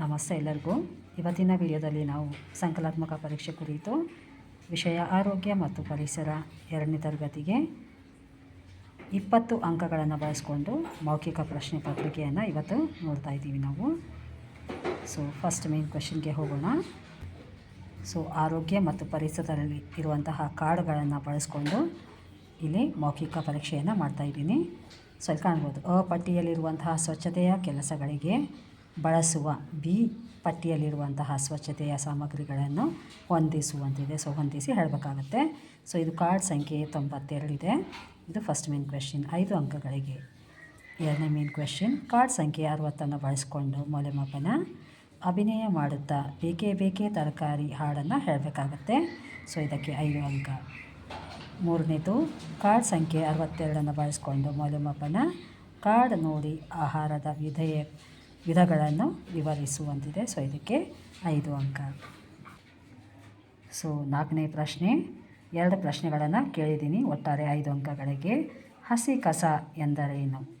ನಮಸ್ತೆ ಎಲ್ಲರಿಗೂ. ಇವತ್ತಿನ ವಿಡಿಯೋದಲ್ಲಿ ನಾವು ಸಂಕಲಾತ್ಮಕ ಪರೀಕ್ಷೆ ಕುರಿತು ವಿಷಯ ಆರೋಗ್ಯ ಮತ್ತು ಪರಿಸರ ಎರಡನೇ ತರಗತಿಗೆ ಇಪ್ಪತ್ತು ಅಂಕಗಳನ್ನು ಬಳಸ್ಕೊಂಡು ಮೌಖಿಕ ಪ್ರಶ್ನೆ ಪತ್ರಿಕೆಯನ್ನು ಇವತ್ತು ನೋಡ್ತಾ ಇದ್ದೀವಿ ನಾವು. ಸೊ ಫಸ್ಟ್ ಮೇನ್ ಕ್ವೆಶನ್ಗೆ ಹೋಗೋಣ. ಸೊ ಆರೋಗ್ಯ ಮತ್ತು ಪರಿಸರದಲ್ಲಿ ಇರುವಂತಹ ಕಾರ್ಡ್ಗಳನ್ನು ಬಳಸ್ಕೊಂಡು ಇಲ್ಲಿ ಮೌಖಿಕ ಪರೀಕ್ಷೆಯನ್ನು ಮಾಡ್ತಾ ಇದ್ದೀನಿ. ಸೊ ಕಾಣ್ಬೋದು. ಅ ಪಟ್ಟಿಯಲ್ಲಿರುವಂತಹ ಸ್ವಚ್ಛತೆಯ ಕೆಲಸಗಳಿಗೆ ಬಳಸುವ ಬಿ ಪಟ್ಟಿಯಲ್ಲಿರುವಂತಹ ಸ್ವಚ್ಛತೆಯ ಸಾಮಗ್ರಿಗಳನ್ನು ಹೊಂದಿಸುವಂತಿದೆ. ಸೊ ಹೊಂದಿಸಿ ಹೇಳಬೇಕಾಗತ್ತೆ. ಸೊ ಇದು ಕಾರ್ಡ್ ಸಂಖ್ಯೆ ತೊಂಬತ್ತೆರಡಿದೆ. ಇದು ಫಸ್ಟ್ ಮೇನ್ ಕ್ವೆಶ್ಚನ್ ಐದು ಅಂಕಗಳಿಗೆ ಎರಡನೇ ಮೇನ್ ಕ್ವೆಶ್ಚನ್ ಕಾರ್ಡ್ ಸಂಖ್ಯೆ ಅರವತ್ತನ್ನು ಬಳಸಿಕೊಂಡು ಮೌಲ್ಯಮಾಪನ, ಅಭಿನಯ ಮಾಡುತ್ತಾ ಬೇಕೇ ಬೇಕೇ ತರಕಾರಿ ಹಾಡನ್ನು ಹೇಳಬೇಕಾಗತ್ತೆ. ಸೊ ಇದಕ್ಕೆ ಐದು ಅಂಕ. ಮೂರನೇದು, ಕಾರ್ಡ್ ಸಂಖ್ಯೆ ಅರವತ್ತೆರಡನ್ನು ಬಳಸಿಕೊಂಡು ಮೌಲ್ಯಮಾಪನ, ಕಾರ್ಡ್ ನೋಡಿ ಆಹಾರದ ವಿಧೆಯ ವಿಧಗಳನ್ನು ವಿವರಿಸುವಂತಿದೆ. ಸೊ ಇದಕ್ಕೆ ಐದು ಅಂಕ. ಸೊ ನಾಲ್ಕನೇ ಪ್ರಶ್ನೆ. ಎರಡು ಪ್ರಶ್ನೆಗಳನ್ನು ಕೇಳಿದ್ದೀನಿ. ಒಟ್ಟಾರೆ ಐದು ಅಂಕಗಳಿಗೆ. ಹಸಿ ಕಸ ಎಂದರೇನು?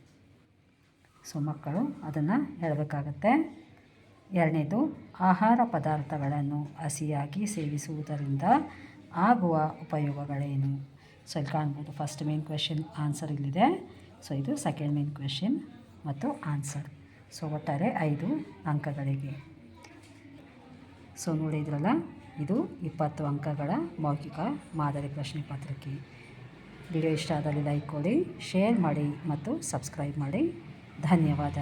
ಸೊ ಮಕ್ಕಳು, ಅದನ್ನು ಹೇಳಬೇಕಾಗತ್ತೆ. ಎರಡನೇದು, ಆಹಾರ ಪದಾರ್ಥಗಳನ್ನು ಹಸಿಯಾಗಿ ಸೇವಿಸುವುದರಿಂದ ಆಗುವ ಉಪಯೋಗಗಳೇನು? ಸೊ ಇಲ್ಲಿ ಕಾಣ್ಬೋದು. ಫಸ್ಟ್ ಮೇನ್ ಕ್ವೆಶನ್ ಆನ್ಸರ್ ಇಲ್ಲಿದೆ. ಸೊ ಇದು ಸೆಕೆಂಡ್ ಮೇನ್ ಕ್ವೆಶನ್ ಮತ್ತು ಆನ್ಸರ್ ಸೊ ಒಟ್ಟಾರೆ ಐದು ಅಂಕಗಳಿಗೆ. ಸೊ ನೋಡಿದ್ರಲ್ಲ ಇದು ಇಪ್ಪತ್ತು ಅಂಕಗಳ ಮೌಖಿಕ ಮಾದರಿ ಪ್ರಶ್ನೆ ಪತ್ರಿಕೆ. ವಿಡಿಯೋ ಇಷ್ಟ ಆದಲ್ಲಿ ಲೈಕ್ ಕೊಡಿ, ಶೇರ್ ಮಾಡಿ ಮತ್ತು ಸಬ್ಸ್ಕ್ರೈಬ್ ಮಾಡಿ. ಧನ್ಯವಾದ.